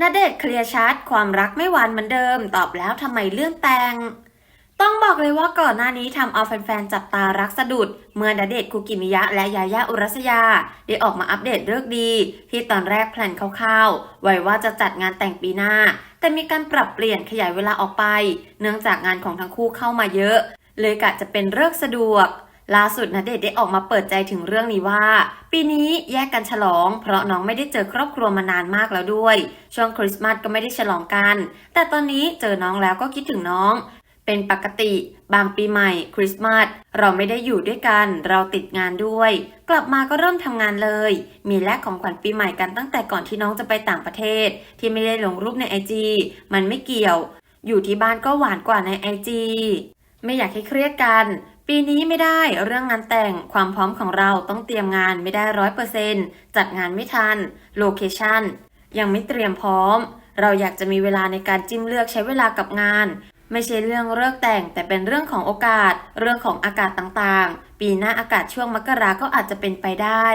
ณเดชเคลียร์ชัดความรักไม่หวานเหมือนเดิม ตอบแล้วทำไมเลื่อนแต่ง ต้องบอกเลยว่าก่อนหน้านี้ทำเอาแฟนๆจับตารักสะดุด เมื่อณเดชคุกิมิยะและยายาอุรัสยา ได้ออกมาอัปเดตเรื่องดี ที่ตอนแรกแพลนคร่าวๆ ไว้ว่าจะจัดงานแต่งปีหน้า แต่มีการปรับเปลี่ยนขยายเวลาออกไป เนื่องจากงานของทั้งคู่เข้ามาเยอะ เลยกะจะเป็นเลิกสะดวก ล่าสุดณเดชได้ออกมาเปิดใจถึงเรื่องนี้ว่า ปีนี้แยกกันฉลอง เพราะน้องไม่ได้เจอครอบครัวมานานมากแล้วด้วย ช่วงคริสต์มาสก็ไม่ได้ฉลองกัน แต่ตอนนี้เจอน้องแล้วก็คิดถึงน้อง เป็นปกติ บางปีใหม่คริสต์มาสเราไม่ได้อยู่ด้วยกัน เราติดงานด้วย กลับมาก็เริ่มทำงานเลย มีแลกของขวัญปีใหม่กันตั้งแต่ก่อนที่น้องจะไปต่างประเทศ ที่ไม่ได้ลงรูปในไอจีมันไม่เกี่ยว อยู่ที่บ้านก็หวานกว่าในไอจี ไม่อยากให้เครียดกัน ปีนี้ไม่ได้เรื่องงานแต่งความพร้อมของเราต้องเตรียมงานไม่ได้ร้อยเปอร์เซนจัดงานไม่ทัน โลเคชั่นยังไม่เตรียมพร้อม เราอยากจะมีเวลาในการจิ้มเลือกใช้เวลากับงาน ไม่ใช่เรื่องเลิกแต่ง แต่เป็นเรื่องของโอกาส เรื่องของอากาศต่างๆ ปีหน้าอากาศช่วงมกราก็อาจจะเป็นไปได้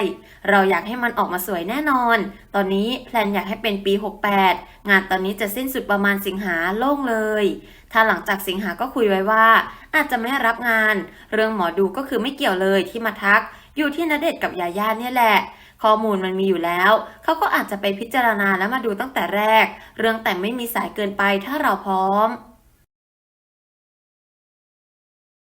เราอยากให้มันออกมาสวยแน่นอน ตอนนี้แพลนอยากให้เป็นปี 68 งานตอนนี้จะสิ้นสุดประมาณสิงหาโล่งเลย ถ้าหลังจากสิงหาก็คุยไว้ว่า อาจจะไม่รับงาน เรื่องหมอดูก็คือไม่เกี่ยวเลยที่มาทัก อยู่ที่นเดชกับยาย่าเนี่ยแหละข้อมูลมันมีอยู่แล้ว เขาก็อาจจะไปพิจารณาแล้วมาดูตั้งแต่แรก เรื่องแต่งไม่มีสายเกินไปถ้าเราพร้อม